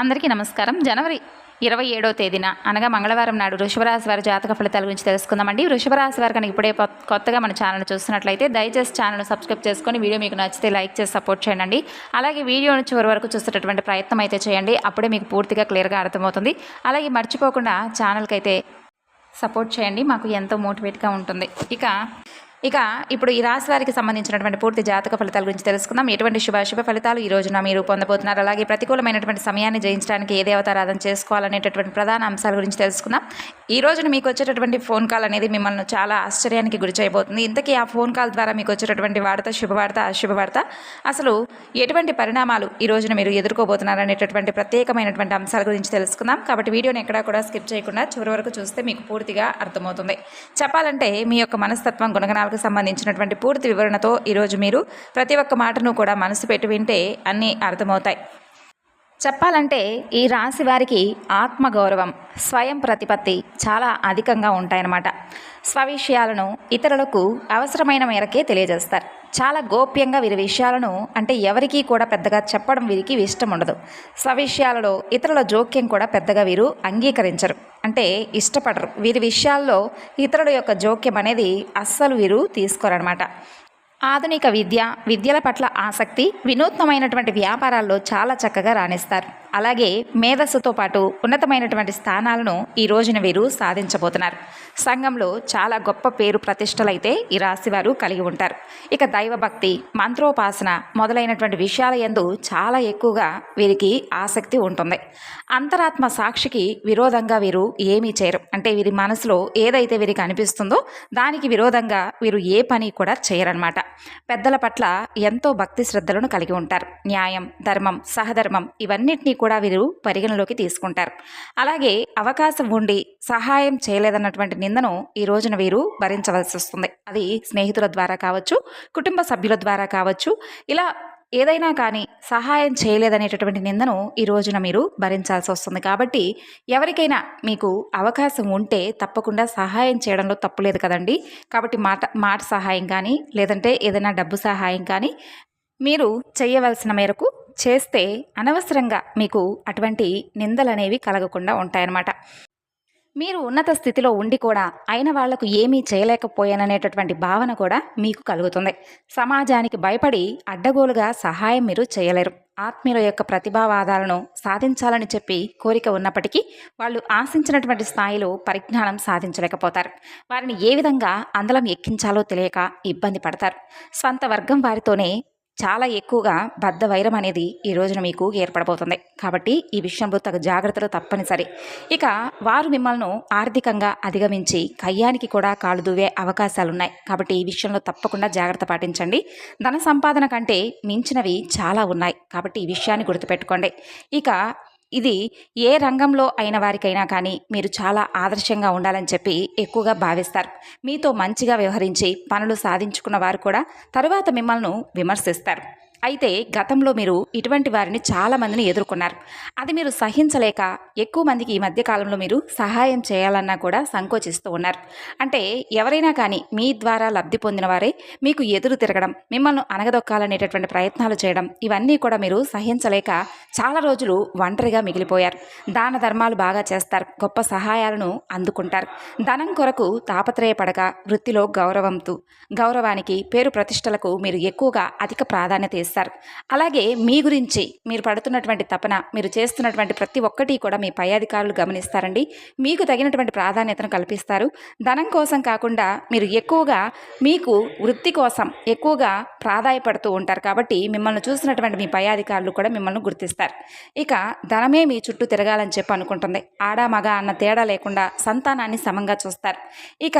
అందరికీ నమస్కారం. జనవరి ఇరవై ఏడో తేదీన అనగా మంగళవారం నాడు వృషభరాశి వారి జాతక ఫలితాల గురించి తెలుసుకుందామండి. వృషభరాశి వారి కనుక ఇప్పుడే కొత్తగా మన ఛానల్ చూస్తున్నట్లయితే దయచేసి ఛానల్ సబ్స్క్రైబ్ చేసుకొని వీడియో మీకు నచ్చితే లైక్ చేసి సపోర్ట్ చేయండి. అలాగే వీడియోను చివరి వరకు చూసేటటువంటి ప్రయత్నం అయితే చేయండి. అప్పుడే మీకు పూర్తిగా క్లియర్గా అర్థమవుతుంది. అలాగే మర్చిపోకుండా ఛానల్కి అయితే సపోర్ట్ చేయండి. మాకు ఎంతో మోటివేట్గా ఉంటుంది. ఇక ఇక ఇప్పుడు ఈ రాశి వారికి సంబంధించినటువంటి పూర్తి జాతక ఫలితాల గురించి తెలుసుకుందాం. ఎటువంటి శుభాశుభ ఫలితాలు ఈ రోజున మీరు పొందబోతున్నారు? అలాగే ప్రతికూలమైనటువంటి సమయాన్ని జయించడానికి ఏ దేవతారాధన చేసుకోవాలనేటటువంటి ప్రధాన అంశాల గురించి తెలుసుకుందాం. ఈ రోజున మీకు వచ్చేటటువంటి ఫోన్ కాల్ అనేది మిమ్మల్ని చాలా ఆశ్చర్యానికి గురి చేయబోతుంది ఇంతకీ ఆ ఫోన్ కాల్ ద్వారా మీకు వచ్చేటటువంటి వార్త శుభవార్త అశుభవార్త? అసలు ఎటువంటి పరిణామాలు ఈ రోజున మీరు ఎదుర్కోబోతున్నారు అనేటటువంటి ప్రత్యేకమైనటువంటి అంశాల గురించి తెలుసుకుందాం. కాబట్టి వీడియోని ఎక్కడా కూడా స్కిప్ చేయకుండా చివరి వరకు చూస్తే మీకు పూర్తిగా అర్థమవుతుంది. చెప్పాలంటే మీ యొక్క మనస్తత్వం గుణగణాలకు సంబంధించినటువంటి పూర్తి వివరణతో ఈరోజు మీరు ప్రతి ఒక్క మాటను కూడా మనసు పెట్టి వింటే అన్నీ అర్థమవుతాయి. చెప్పాలంటే ఈ రాశి వారికి ఆత్మగౌరవం స్వయం ప్రతిపత్తి చాలా అధికంగా ఉంటాయన్నమాట. స్వవిషయాలను ఇతరులకు అవసరమైన మేరకే తెలియజేస్తారు. చాలా గోప్యంగా వీరి విషయాలను అంటే ఎవరికీ కూడా పెద్దగా చెప్పడం వీరికి ఇష్టం ఉండదు. స్వవిషయాలలో ఇతరుల జోక్యం కూడా పెద్దగా వీరు అంగీకరించరు. అంటే ఇష్టపడరు. వీరి విషయాల్లో ఇతరుల యొక్క జోక్యం అనేది అస్సలు వీరు తీసుకోరనమాట ఆధునిక విద్య విద్యల పట్ల ఆసక్తి వినూత్నమైనటువంటి వ్యాపారాల్లో చాలా చక్కగా రాణిస్తారు. అలాగే మేధస్సుతో పాటు ఉన్నతమైనటువంటి స్థానాలను ఈ రోజున వీరు సాధించబోతున్నారు. సంఘంలో చాలా గొప్ప పేరు ప్రతిష్టలైతే ఈ రాశివారు కలిగి ఉంటారు. ఇక దైవభక్తి మంత్రోపాసన మొదలైనటువంటి విషయాల ఎందు చాలా ఎక్కువగా వీరికి ఆసక్తి ఉంటుంది. అంతరాత్మ సాక్షికి విరోధంగా వీరు ఏమీ చేయరు. అంటే వీరి మనసులో ఏదైతే వీరికి అనిపిస్తుందో దానికి విరోధంగా వీరు ఏ పని కూడా చేయరనమాట పెద్దల పట్ల ఎంతో భక్తి శ్రద్ధలను కలిగి ఉంటారు. న్యాయం ధర్మం సహధర్మం ఇవన్నిటినీ కూడా వీరు పరిగణలోకి తీసుకుంటారు. అలాగే అవకాశం ఉండి సహాయం చేయలేదన్నటువంటి నిందను ఈ రోజున వీరు భరించవలసి వస్తుంది. అది స్నేహితుల ద్వారా కావచ్చు కుటుంబ సభ్యుల ద్వారా కావచ్చు ఇలా ఏదైనా కానీ సహాయం చేయలేదనేటటువంటి నిందను ఈ రోజున మీరు భరించాల్సి వస్తుంది. కాబట్టి ఎవరికైనా మీకు అవకాశం ఉంటే తప్పకుండా సహాయం చేయడంలో తప్పులేదు కదండి. కాబట్టి మాట మాట సహాయం కానీ లేదంటే ఏదైనా డబ్బు సహాయం కానీ మీరు చేయవలసిన మేరకు చేస్తే అనవసరంగా మీకు అటువంటి నిందలనేవి కలగకుండా ఉంటాయన్నమాట. మీరు ఉన్నత స్థితిలో ఉండి కూడా అయిన వాళ్ళకు ఏమీ చేయలేకపోయాననేటటువంటి భావన కూడా మీకు కలుగుతుంది. సమాజానికి భయపడి అడ్డగోలుగా సహాయం మీరు చేయలేరు. ఆత్మీయుల యొక్క ప్రతిభావాదాలను సాధించాలని చెప్పి కోరిక ఉన్నప్పటికీ వాళ్ళు ఆశించినటువంటి స్థాయిలో పరిజ్ఞానం సాధించలేకపోతారు. వారిని ఏ విధంగా అందలం ఎక్కించాలో తెలియక ఇబ్బంది పడతారు. స్వంత వర్గం వారితోనే చాలా ఎక్కువగా బద్ధ వైరం అనేది ఈ రోజున మీకు ఏర్పడబోతుంది. కాబట్టి ఈ విషయంలో తగు జాగ్రత్తలు తప్పనిసరి. ఇక వారు మిమ్మల్ని ఆర్థికంగా అధిగమించి కయ్యానికి కూడా కాలు దువ్వే అవకాశాలున్నాయి. కాబట్టి ఈ విషయంలో తప్పకుండా జాగ్రత్త పాటించండి. ధన సంపాదన కంటే మించినవి చాలా ఉన్నాయి. కాబట్టి ఈ విషయాన్ని గుర్తుపెట్టుకోండి. ఇక ఇది ఏ రంగంలో అయిన వారికైనా కానీ మీరు చాలా ఆదర్శంగా ఉండాలని చెప్పి ఎక్కువగా భావిస్తారు. మీతో మంచిగా వ్యవహరించి పనులు సాధించుకున్న వారు కూడా తరువాత మిమ్మల్ని విమర్శిస్తారు. అయితే గతంలో మీరు ఇటువంటి వారిని చాలామందిని ఎదుర్కొన్నారు. అది మీరు సహించలేక ఎక్కువ మందికి ఈ మధ్యకాలంలో మీరు సహాయం చేయాలన్నా కూడా సంకోచిస్తూ ఉన్నారు. అంటే ఎవరైనా కానీ మీ ద్వారా లబ్ధి పొందిన వారే మీకు ఎదురు తిరగడం మిమ్మల్ని అనగదొక్కాలనేటటువంటి ప్రయత్నాలు చేయడం ఇవన్నీ కూడా మీరు సహించలేక చాలా రోజులు ఒంటరిగా మిగిలిపోయారు. దాన ధర్మాలు బాగా చేస్తారు గొప్ప సహాయాలను అందుకుంటారు. ధనం కొరకు తాపత్రయపడక వృత్తిలో గౌరవంతో గౌరవానికి పేరు ప్రతిష్టలకు మీరు ఎక్కువగా అధిక ప్రాధాన్యత సార్ అలాగే మీ గురించి మీరు పడుతున్నటువంటి తపన మీరు చేస్తున్నటువంటి ప్రతి ఒక్కటి కూడా మీ పై అధికారులు గమనిస్తారండి. మీకు తగినటువంటి ప్రాధాన్యతను కల్పిస్తారు. ధనం కోసం కాకుండా మీరు ఎక్కువగా మీకు వృత్తి కోసం ఎక్కువగా ప్రాధాయపడుతూ ఉంటారు కాబట్టి మిమ్మల్ని చూసినటువంటి మీ పై అధికారులు కూడా మిమ్మల్ని గుర్తిస్తారు. ఇక ధనమే మీ చుట్టూ తిరగాలని చెప్పి అనుకుంటుంది. ఆడ మగ అన్న తేడా లేకుండా సంతానాన్ని సమంగా చూస్తారు. ఇక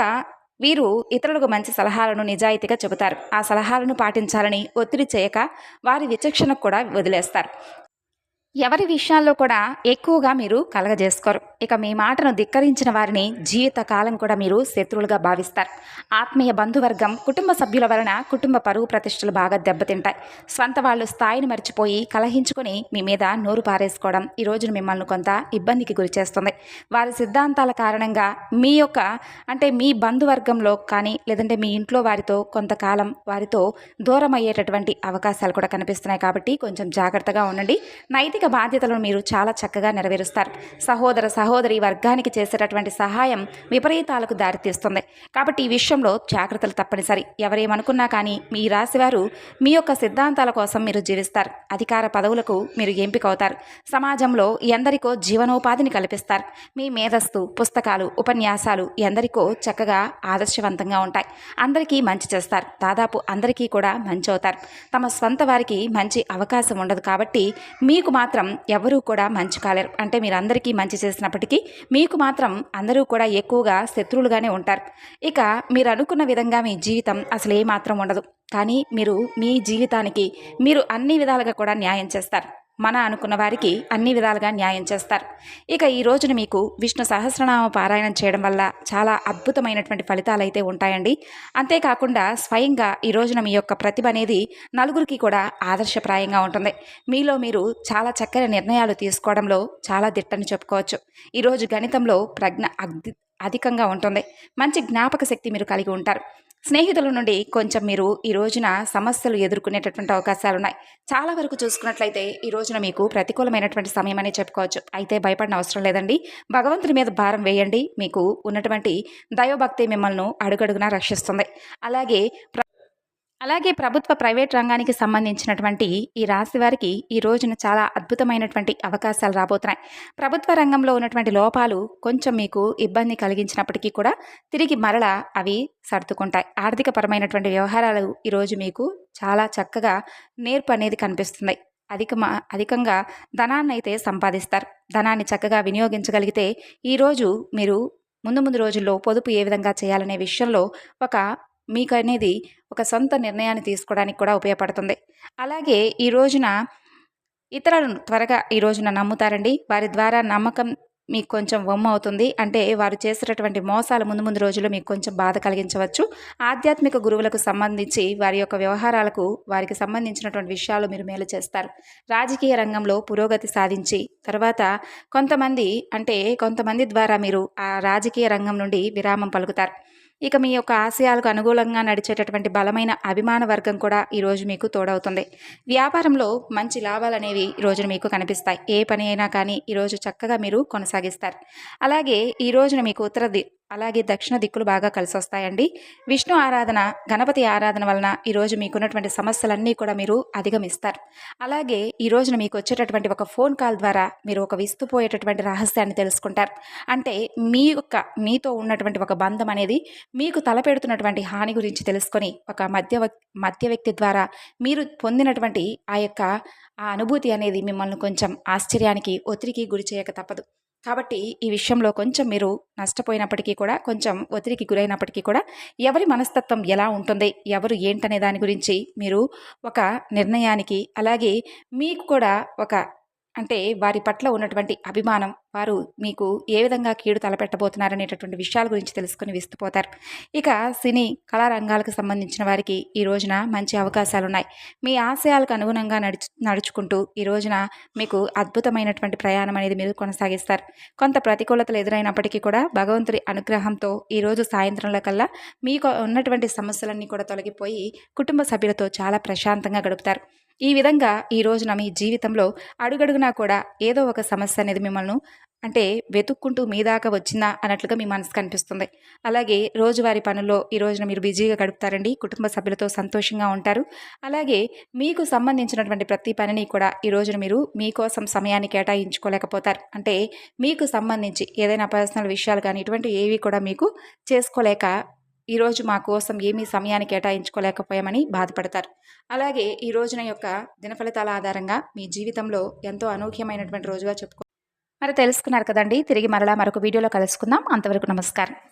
వీరు ఇతరులకు మంచి సలహాలను నిజాయితీగా చెబుతారు. ఆ సలహాలను పాటించాలని ఒత్తిడి చేయక వారి విచక్షణకు కూడా వదిలేస్తారు. ఎవరి విషయాల్లో కూడా ఎక్కువగా మీరు కలగజేసుకోరు. ఇక మీ మాటను ధిక్కరించిన వారిని జీవితకాలం కూడా మీరు శత్రువులుగా భావిస్తారు. ఆత్మీయ బంధువర్గం కుటుంబ సభ్యుల వలన కుటుంబ పరువు ప్రతిష్టలు బాగా దెబ్బతింటాయి. స్వంత వాళ్ళు స్థాయిని మర్చిపోయి కలహించుకొని మీ మీద నోరు పారేసుకోవడం ఈ రోజున మిమ్మల్ని కొంత ఇబ్బందికి గురిచేస్తుంది వారి సిద్ధాంతాల కారణంగా మీ యొక్క అంటే మీ బంధువర్గంలో కానీ లేదంటే మీ ఇంట్లో వారితో కొంతకాలం వారితో దూరం అయ్యేటటువంటి అవకాశాలు కూడా కనిపిస్తున్నాయి. కాబట్టి కొంచెం జాగ్రత్తగా ఉండండి. నైతిక అనేక బాధ్యతలను మీరు చాలా చక్కగా నెరవేరుస్తారు. సహోదర సహోదరి వర్గానికి చేసేటటువంటి సహాయం విపరీతాలకు దారితీస్తుంది. కాబట్టి ఈ విషయంలో జాగ్రత్తలు తప్పనిసరి. ఎవరేమనుకున్నా కానీ మీ రాశివారు మీ యొక్క సిద్ధాంతాల కోసం మీరు జీవిస్తారు. అధికార పదవులకు మీరు ఎంపిక అవుతారు సమాజంలో ఎందరికో జీవనోపాధిని కల్పిస్తారు. మీ మేధస్సు పుస్తకాలు ఉపన్యాసాలు ఎందరికో చక్కగా ఆదర్శవంతంగా ఉంటాయి. అందరికీ మంచి చేస్తారు. దాదాపు అందరికీ కూడా మంచి అవుతారు. తమ స్వంత వారికి మంచి అవకాశం ఉండదు కాబట్టి మీకు మాత్రం మాత్రం ఎవరూ కూడా మంచి కాలేరు. అంటే మీరు అందరికీ మంచి చేసినప్పటికీ మీకు మాత్రం అందరూ కూడా ఎక్కువగా శత్రువులుగానే ఉంటారు. ఇక మీరు అనుకున్న విధంగా మీ జీవితం అసలు ఏమాత్రం ఉండదు. కానీ మీరు మీ జీవితానికి మీరు అన్ని విధాలుగా కూడా న్యాయం చేస్తారు. మన అనుకున్న వారికి అన్ని విధాలుగా న్యాయం చేస్తారు. ఇక ఈ రోజున మీకు విష్ణు సహస్రనామ పారాయణం చేయడం వల్ల చాలా అద్భుతమైనటువంటి ఫలితాలు అయితే ఉంటాయండి. అంతేకాకుండా స్వయంగా ఈ రోజున మీ యొక్క ప్రతిభ అనేది నలుగురికి కూడా ఆదర్శప్రాయంగా ఉంటుంది. మీలో మీరు చాలా చక్కని నిర్ణయాలు తీసుకోవడంలో చాలా దిట్టని చెప్పుకోవచ్చు. ఈరోజు గణితంలో ప్రజ్ఞ అగ్ది అధికంగా ఉంటుంది. మంచి జ్ఞాపక శక్తి మీరు కలిగి ఉంటారు. స్నేహితుల నుండి కొంచెం మీరు ఈ రోజున సమస్యలు ఎదుర్కొనేటటువంటి అవకాశాలు ఉన్నాయి చాలా వరకు చూసుకున్నట్లయితే ఈ రోజున మీకు ప్రతికూలమైనటువంటి సమయం అనే చెప్పుకోవచ్చు. అయితే భయపడిన అవసరం లేదండి. భగవంతుని మీద భారం వేయండి. మీకు ఉన్నటువంటి దైవభక్తి మిమ్మల్ని అడుగడుగునా రక్షిస్తుంది. అలాగే అలాగే ప్రభుత్వ ప్రైవేట్ రంగానికి సంబంధించినటువంటి ఈ రాశి వారికి ఈ రోజున చాలా అద్భుతమైనటువంటి అవకాశాలు రాబోతున్నాయి. ప్రభుత్వ రంగంలో ఉన్నటువంటి లోపాలు కొంచెం మీకు ఇబ్బంది కలిగించినప్పటికీ కూడా తిరిగి మరల అవి సర్దుకుంటాయి. ఆర్థికపరమైనటువంటి వ్యవహారాలు ఈరోజు మీకు చాలా చక్కగా నేర్పు అనేది కనిపిస్తుంది. అధిక అధికంగా ధనాన్ని అయితే సంపాదిస్తారు. ధనాన్ని చక్కగా వినియోగించగలిగితే ఈరోజు మీరు ముందు ముందు రోజుల్లో పొదుపు ఏ విధంగా చేయాలనే విషయంలో ఒక మీకు అనేది ఒక సొంత నిర్ణయాన్ని తీసుకోవడానికి కూడా ఉపయోగపడుతుంది. అలాగే ఈ రోజున ఇతరులను త్వరగా ఈ రోజున నమ్ముతారండి. వారి ద్వారా నమ్మకం మీకు కొంచెం వమ్ము అవుతుంది. అంటే వారు చేసేటటువంటి మోసాలు ముందు ముందు రోజుల్లో మీకు కొంచెం బాధ కలిగించవచ్చు. ఆధ్యాత్మిక గురువులకు సంబంధించి వారి యొక్క వ్యవహారాలకు వారికి సంబంధించినటువంటి విషయాలు మీరు మేలు చేస్తారు. రాజకీయ రంగంలో పురోగతి సాధించి తర్వాత కొంతమంది అంటే కొంతమంది ద్వారా మీరు ఆ రాజకీయ రంగం నుండి విరామం పలుకుతారు. ఇక మీ యొక్క ఆశయాలకు అనుకూలంగా నడిచేటటువంటి బలమైన అభిమాన వర్గం కూడా ఈరోజు మీకు తోడవుతుంది. వ్యాపారంలో మంచి లాభాలు అనేవి ఈరోజున మీకు కనిపిస్తాయి. ఏ పని అయినా కానీ ఈరోజు చక్కగా మీరు కొనసాగిస్తారు. అలాగే ఈ రోజున మీకు ఉత్తర అలాగే దక్షిణ దిక్కులు బాగా కలిసి వస్తాయండి విష్ణు ఆరాధన గణపతి ఆరాధన వలన ఈరోజు మీకున్నటువంటి సమస్యలన్నీ కూడా మీరు అధిగమిస్తారు. అలాగే ఈ రోజున మీకు వచ్చేటటువంటి ఒక ఫోన్ కాల్ ద్వారా మీరు ఒక విస్తుపోయేటటువంటి రహస్యాన్ని తెలుసుకుంటారు. అంటే మీ యొక్క మీతో ఉన్నటువంటి ఒక బంధం అనేది మీకు తలపెడుతున్నటువంటి హాని గురించి తెలుసుకొని ఒక మధ్య మధ్య వ్యక్తి ద్వారా మీరు పొందినటువంటి ఆ యొక్క ఆ అనుభూతి అనేది మిమ్మల్ని కొంచెం ఆశ్చర్యానికి ఒత్తిడికి గురి చేయక తప్పదు. కాబట్టి ఈ విషయంలో కొంచెం మీరు నష్టపోయినప్పటికీ కూడా కొంచెం ఒత్తిడికి గురైనప్పటికీ కూడా ఎవరి మనస్తత్వం ఎలా ఉంటుంది ఎవరు ఏంటనే దాని గురించి మీరు ఒక నిర్ణయానికి అలాగే మీకు కూడా ఒక అంటే వారి పట్ల ఉన్నటువంటి అభిమానం వారు మీకు ఏ విధంగా కీడు తలపెట్టబోతున్నారనేటటువంటి విషయాల గురించి తెలుసుకుని విస్తుపోతారు. ఇక సినీ కళారంగాలకు సంబంధించిన వారికి ఈ రోజున మంచి అవకాశాలు ఉన్నాయి మీ ఆశయాలకు అనుగుణంగా నడుచు నడుచుకుంటూ ఈ రోజున మీకు అద్భుతమైనటువంటి ప్రయాణం అనేది మీరు కొనసాగిస్తారు. కొంత ప్రతికూలతలు ఎదురైనప్పటికీ కూడా భగవంతుడి అనుగ్రహంతో ఈరోజు సాయంత్రంలో కల్లా మీకు ఉన్నటువంటి సమస్యలన్నీ కూడా తొలగిపోయి కుటుంబ సభ్యులతో చాలా ప్రశాంతంగా గడుపుతారు. ఈ విధంగా ఈ రోజున మీ జీవితంలో అడుగడుగునా కూడా ఏదో ఒక సమస్య అనేది మిమ్మల్ని అంటే వెతుక్కుంటూ మీ దాకా వచ్చిందా అన్నట్లుగా మీ మనసు కనిపిస్తుంది. అలాగే రోజువారి పనుల్లో ఈ రోజున మీరు బిజీగా గడుపుతారండి. కుటుంబ సభ్యులతో సంతోషంగా ఉంటారు. అలాగే మీకు సంబంధించినటువంటి ప్రతి పనిని కూడా ఈ రోజున మీరు మీకోసం సమయాన్ని కేటాయించుకోలేకపోతారు. అంటే మీకు సంబంధించి ఏదైనా పర్సనల్ విషయాలు కానీ ఇటువంటి ఏవి కూడా మీకు చేసుకోలేక ఈరోజు మా కోసం ఏమీ సమయాన్ని కేటాయించుకోలేకపోయామని బాధపడతారు. అలాగే ఈ రోజున యొక్క దినఫలితాల ఆధారంగా మీ జీవితంలో ఎంతో అనూహ్యమైనటువంటి రోజుగా చెప్పుకో మరి తెలుసుకున్నారు కదండి. తిరిగి మరలా మరొక వీడియోలో కలుసుకుందాం. అంతవరకు నమస్కారం.